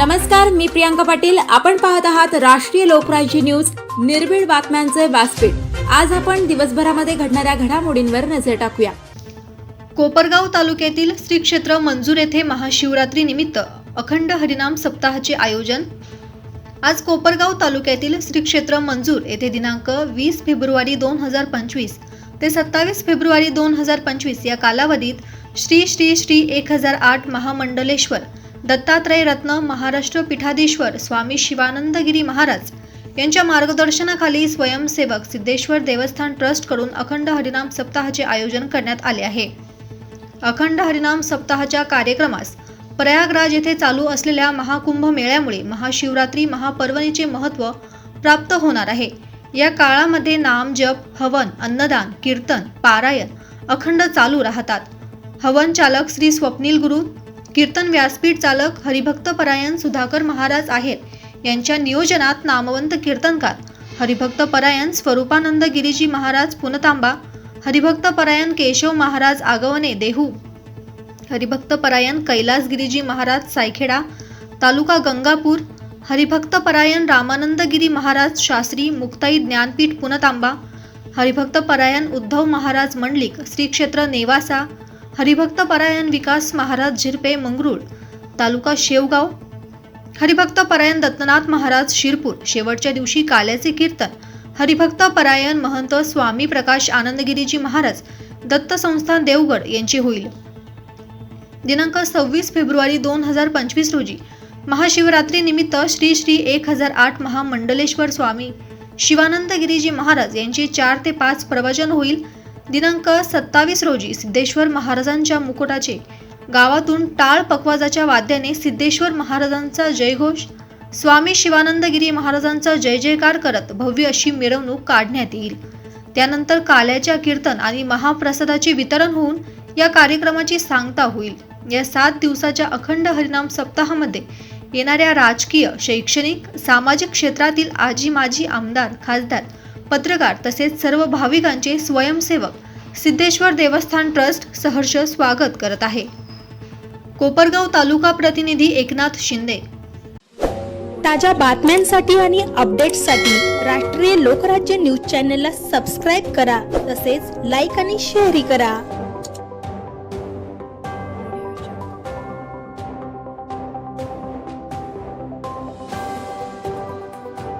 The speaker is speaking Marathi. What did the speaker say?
नमस्कार मी प्रियांका पाटील. आपण पाहत आहात राष्ट्रीय लोकराज्य न्यूज. निर्भीड बातम्यांचे व्यासपीठ. आज आपण दिवसभरामध्ये घडणाऱ्या घडामोडींवर नजर टाकूया. कोपरगाव तालुक्यातील श्री क्षेत्र मंजूर येथे महाशिवरात्री निमित्त अखंड हरिनाम सप्ताहाचे आयोजन. आज कोपरगाव तालुक्यातील श्री क्षेत्र मंजूर येथे दिनांक वीस फेब्रुवारी दोन हजार पंचवीस ते सत्तावीस फेब्रुवारी दोन हजार पंचवीस या कालावधीत श्री श्री श्री एक हजार आठ महामंडलेश्वर दत्तात्रय रत्न महाराष्ट्र पीठाधीश्वर स्वामी शिवानंदगिरी महाराज यांच्या मार्गदर्शनाखाली स्वयंसेवक सिद्धेश्वर देवस्थान ट्रस्टकडून अखंड हरिनाम सप्ताहाचे आयोजन करण्यात आले आहे. अखंड हरिनाम सप्ताहाच्या कार्यक्रमास प्रयागराज येथे चालू असलेल्या महाकुंभ मेळ्यामुळे महाशिवरात्री महापर्वणीचे महत्त्व प्राप्त होणार आहे. या काळामध्ये नाम जप हवन अन्नदान कीर्तन पारायण अखंड चालू राहतात. हवन चालक श्री स्वप्नील गुरु कीर्तन व्यासपीठ चालक हरिभक्त परायण सुधाकर महाराज आहेत. यांच्या नियोजनात नामवंत कीर्तनकार हरिभक्त परायण स्वरूपानंद गिरीजी महाराज पुनतांबा हरिभक्त परायण केशव महाराज आगवणे देहू हरिभक्त परायण कैलास गिरीजी महाराज सायखेडा तालुका गंगापूर हरिभक्त परायण रामानंदगिरी महाराज शास्त्री मुक्ताई ज्ञानपीठ पुनतांबा हरिभक्त परायण उद्धव महाराज मंडलिक श्री क्षेत्र नेवासा हरिभक्त परायण विकास महाराज झिरपे मंगरूळ तालुका शेवगाव. हरिभक्त परायण दत्तनाथ महाराज शिरपूर शेवटच्या दिवशी काल्याचे कीर्तन. हरिभक्त परायण महंत स्वामी प्रकाश आनंदगिरीजी महाराज दत्त संस्थान देवगड यांची होईल. दिनांक सव्वीस फेब्रुवारी दोन हजार पंचवीस रोजी महाशिवरात्री निमित्त श्री श्री एक हजार आठ महामंडलेश्वर स्वामी शिवानंदगिरीजी महाराज यांचे चार ते पाच प्रवचन होईल. दिनांक सत्तावीस रोजी सिद्धेश्वर महाराजांच्या मुकुटाचे गावातून टाळ पकवाजाच्या वाद्याने सिद्धेश्वर महाराजांचा जयघोष स्वामी शिवानंदगिरी महाराजांचा जय जयकार करत भव्य अशी मिरवणूक काढण्यात येईल. त्यानंतर काल्याच्या कीर्तन आणि महाप्रसादाचे वितरण होऊन या कार्यक्रमाची सांगता होईल. या सात दिवसाच्या अखंड हरिनाम सप्ताहामध्ये येणाऱ्या राजकीय शैक्षणिक सामाजिक क्षेत्रातील आजी माजी आमदार खासदार पत्रकार तसेच सर्व भाविकांचे स्वयंसेवक सिद्धेश्वर देवस्थान ट्रस्ट सहर्ष स्वागत करत आहे. कोपरगाव तालुका प्रतिनिधी एकनाथ शिंदे. ताज्या बातम्यांसाठी आणि अपडेट्ससाठी राष्ट्रीय लोकराज्य न्यूज चॅनलला सबस्क्राईब करा तसेच लाईक आणि शेअरही करा.